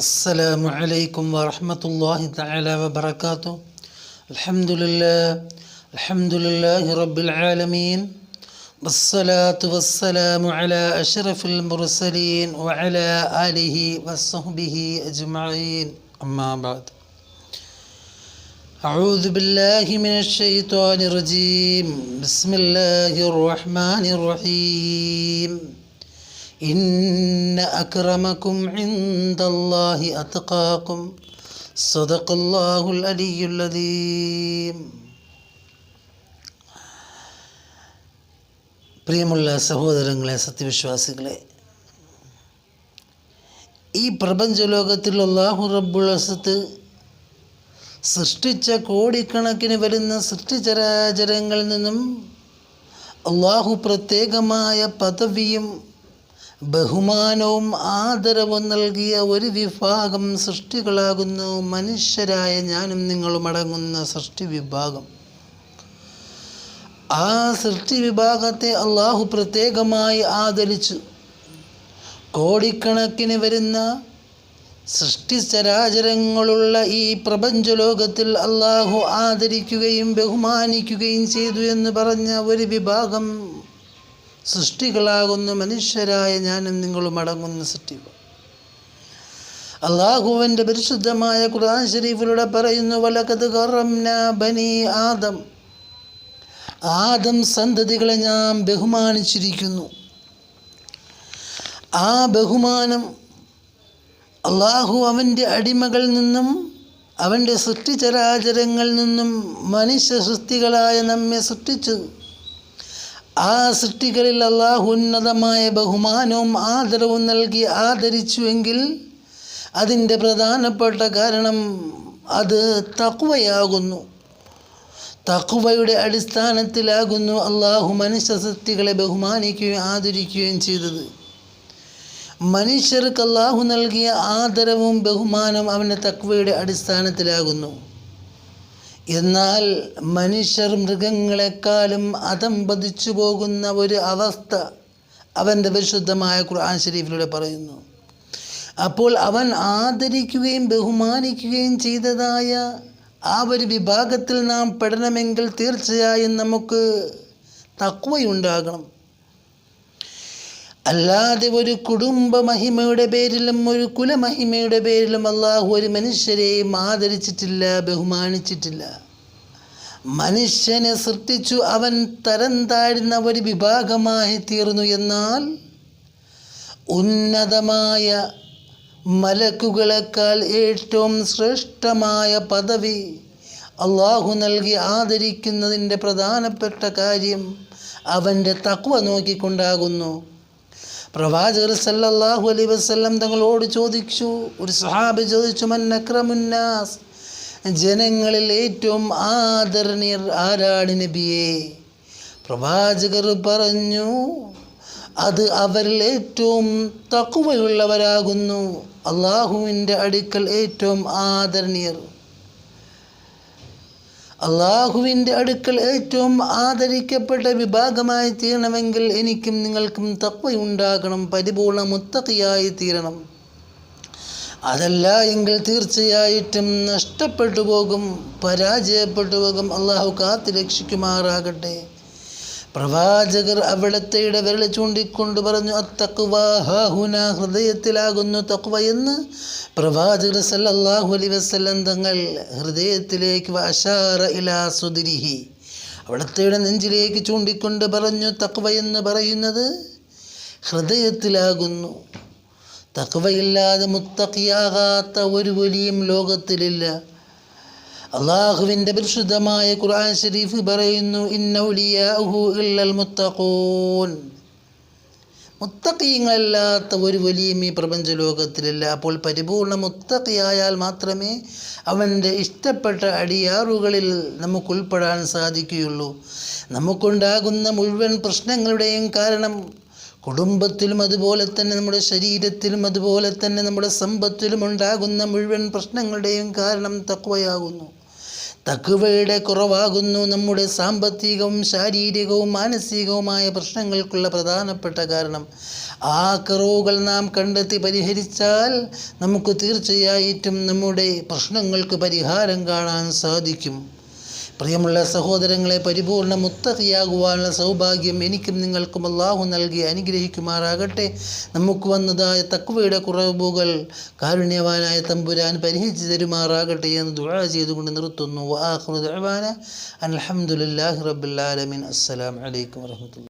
السلام عليكم ورحمة الله تعالى وبركاته. الحمد لله الحمد لله رب العالمين والصلاة والسلام على أشرف المرسلين وعلى آله وصحبه أجمعين. أما بعد أعوذ بالله من الشيطان الرجيم. بسم الله الرحمن الرحيم. ഇന്ന അക്രമക്കും സദഖല്ലാഹുൽ പ്രിയമുള്ള സഹോദരങ്ങളെ സത്യവിശ്വാസികളെ ഈ പ്രപഞ്ചലോകത്തിൽ അള്ളാഹു റബ്ബുളസത്ത് സൃഷ്ടിച്ച കോടിക്കണക്കിന് വരുന്ന സൃഷ്ടിചരാചരങ്ങളിൽ നിന്നും അള്ളാഹു പ്രത്യേകമായ പദവിയും ബഹുമാനവും ആദരവും നൽകിയ ഒരു വിഭാഗം സൃഷ്ടികളാകുന്നു. മനുഷ്യരായ ഞാനും നിങ്ങളും അടങ്ങുന്ന സൃഷ്ടി വിഭാഗം. ആ സൃഷ്ടി വിഭാഗത്തെ അള്ളാഹു പ്രത്യേകമായി ആദരിച്ചു. കോടിക്കണക്കിന് വരുന്ന സൃഷ്ടിചരാചരങ്ങളുള്ള ഈ പ്രപഞ്ചലോകത്തിൽ അള്ളാഹു ആദരിക്കുകയും ബഹുമാനിക്കുകയും ചെയ്തു എന്ന് പറഞ്ഞ ഒരു വിഭാഗം സൃഷ്ടികളാകുന്ന മനുഷ്യരായ ഞാനും നിങ്ങളും അടങ്ങുന്ന സൃഷ്ടികൾ. അള്ളാഹുവിന്റെ പരിശുദ്ധമായ ഖുർആൻ ഷരീഫിലൂടെ പറയുന്നു വലക്കത് കറംന ബനി ആദം. ആദം സന്തതികളെ ഞാൻ ബഹുമാനിച്ചിരിക്കുന്നു. ആ ബഹുമാനം അള്ളാഹു അവന്റെ അടിമകളിൽ നിന്നും അവന്റെ സൃഷ്ടിചരാചരങ്ങളിൽ നിന്നും മനുഷ്യ സൃഷ്ടികളായ നമ്മെ സൃഷ്ടിച്ചു. ആ സൃഷ്ടികളിൽ അള്ളാഹു ഉന്നതമായ ബഹുമാനവും ആദരവും നൽകി ആദരിച്ചുവെങ്കിൽ അതിന്റെ പ്രധാനപ്പെട്ട കാരണം അത് തക്വയാകുന്നു തക്വയുടെ അടിസ്ഥാനത്തിലാകുന്നു അള്ളാഹു മനുഷ്യ സൃഷ്ടികളെ ബഹുമാനിക്കുകയും ആദരിക്കുകയും ചെയ്തത്. മനുഷ്യർക്ക് അള്ളാഹു നൽകിയ ആദരവും ബഹുമാനവും അവന്റെ തക്വയുടെ അടിസ്ഥാനത്തിലാകുന്നു. എന്നാൽ മനുഷ്യർ മൃഗങ്ങളെക്കാളും അതമ്പതിച്ചു പോകുന്ന ഒരു അവസ്ഥ അവന്റെ വിശുദ്ധമായ ഖുർആൻ ഷരീഫിലൂടെ പറയുന്നു. അപ്പോൾ അവൻ ആദരിക്കുകയും ബഹുമാനിക്കുകയും ചെയ്തതായ ആ ഒരു വിഭാഗത്തിൽ നാം പെടണമെങ്കിൽ തീർച്ചയായും നമുക്ക് തക്വയുണ്ടാകണം. അല്ലാതെ ഒരു കുടുംബ മഹിമയുടെ പേരിലും ഒരു കുലമഹിമയുടെ പേരിലും അള്ളാഹു ഒരു മനുഷ്യരെയും ആദരിച്ചിട്ടില്ല ബഹുമാനിച്ചിട്ടില്ല. മനുഷ്യനെ സൃഷ്ടിച്ചു അവൻ തരം താഴ്ന്ന ഒരു വിഭാഗമായി തീർന്നു എന്നാൽ ഉന്നതമായ മലക്കുകളെക്കാൾ ഏറ്റവും ശ്രേഷ്ഠമായ പദവി അള്ളാഹു നൽകി ആദരിക്കുന്നതിന്റെ പ്രധാനപ്പെട്ട കാര്യം അവന്റെ തക്വ നോക്കിക്കൊണ്ടാകുന്നു. പ്രവാചകർ സല്ലല്ലാഹു അലൈ വസ്ലം തങ്ങളോട് ചോദിച്ചു ഒരു സഹാബി ചോദിച്ചു മന്നക്രമുന്നാസ് ജനങ്ങളിൽ ഏറ്റവും ആദരണീയർ ആരാണ് നബിയെ? പ്രവാചകർ പറഞ്ഞു അത് അവരിൽ ഏറ്റവും തക്കുവയുള്ളവരാകുന്നു അള്ളാഹുവിന്റെ അടുക്കൽ ഏറ്റവും ആദരണീയർ. അള്ളാഹുവിന്റെ അടുക്കൽ ഏറ്റവും ആദരിക്കപ്പെട്ട വിഭാഗമായി തീരണമെങ്കിൽ എനിക്കും നിങ്ങൾക്കും തപ്പയുണ്ടാകണം പരിപൂർണ മുത്തക്കിയായി തീരണം. അതല്ല എങ്കിൽ തീർച്ചയായിട്ടും നഷ്ടപ്പെട്ടു പോകും പരാജയപ്പെട്ടു പോകും. അള്ളാഹു കാത്തു രക്ഷിക്കുമാറാകട്ടെ. പ്രവാചകർ അവിടത്തെയുടെ വിരൽ ചൂണ്ടിക്കൊണ്ട് പറഞ്ഞു അത്തക്കുവാഹുന ഹൃദയത്തിലാകുന്നു തക്വ എന്ന് പ്രവാചകർ സല്ലല്ലാഹു അലൈ വസ്ലം തങ്ങൾ ഹൃദയത്തിലേക്ക് അഷാറ ഇലാ സുദിരിഹി അവിടത്തെയുടെ നെഞ്ചിലേക്ക് ചൂണ്ടിക്കൊണ്ട് പറഞ്ഞു തക്വ എന്ന് പറയുന്നത് ഹൃദയത്തിലാകുന്നു. തക്വയില്ലാതെ മുത്തക്കിയാകാത്ത ഒരു വലിയും ലോകത്തിലില്ല. അള്ളാഹുവിന്റെ പരിശുദ്ധമായ ഖുർആൻ ഷരീഫ് പറയുന്നു ഇന്നൗലിയാഹു ഇല്ലൽ മുത്തഖൂൻ. മുത്തക്കീങ്ങളല്ലാത്ത ഒരു വലിയും ഈ പ്രപഞ്ച ലോകത്തിലില്ല അപ്പോൾ പരിപൂർണ മുത്തക്കിയായാൽ മാത്രമേ അവന്റെ ഇഷ്ടപ്പെട്ട അടിയാറുകളിൽ നമുക്ക് ഉൾപ്പെടാൻ സാധിക്കുകയുള്ളൂ. നമുക്കുണ്ടാകുന്ന മുഴുവൻ പ്രശ്നങ്ങളുടെയും കാരണം കുടുംബത്തിലും അതുപോലെ തന്നെ നമ്മുടെ ശരീരത്തിലും അതുപോലെ തന്നെ നമ്മുടെ സമ്പത്തിലും ഉണ്ടാകുന്ന മുഴുവൻ പ്രശ്നങ്ങളുടെയും കാരണം തക്വയാകുന്നു തക്കുവയുടെ കുറവാകുന്നു നമ്മുടെ സാമ്പത്തികവും ശാരീരികവും മാനസികവുമായ പ്രശ്നങ്ങൾക്കുള്ള പ്രധാനപ്പെട്ട കാരണം. ആ കുറവുകൾ നാം കണ്ടെത്തി പരിഹരിച്ചാൽ നമുക്ക് തീർച്ചയായിട്ടും നമ്മുടെ പ്രശ്നങ്ങൾക്ക് പരിഹാരം കാണാൻ സാധിക്കും. പ്രിയമുള്ള സഹോദരങ്ങളെ പരിപൂർണ മുത്തഹിയാകുവാനുള്ള സൗഭാഗ്യം എനിക്കും നിങ്ങൾക്കും അള്ളാഹു നൽകി അനുഗ്രഹിക്കുമാറാകട്ടെ. നമുക്ക് വന്നതായ തക്വയുടെ കുറവുകൾ കാരുണ്യവാനായ തമ്പുരാൻ പരിഹരിച്ചു തരുമാറാകട്ടെ എന്ന് ദുഴ ചെയ്തുകൊണ്ട് നിർത്തുന്നു. അലഹമുല്ലാഹി റബുല്ലാലമീൻ അസ്സലാം വലൈക്കും വർഹമത്തുള്ള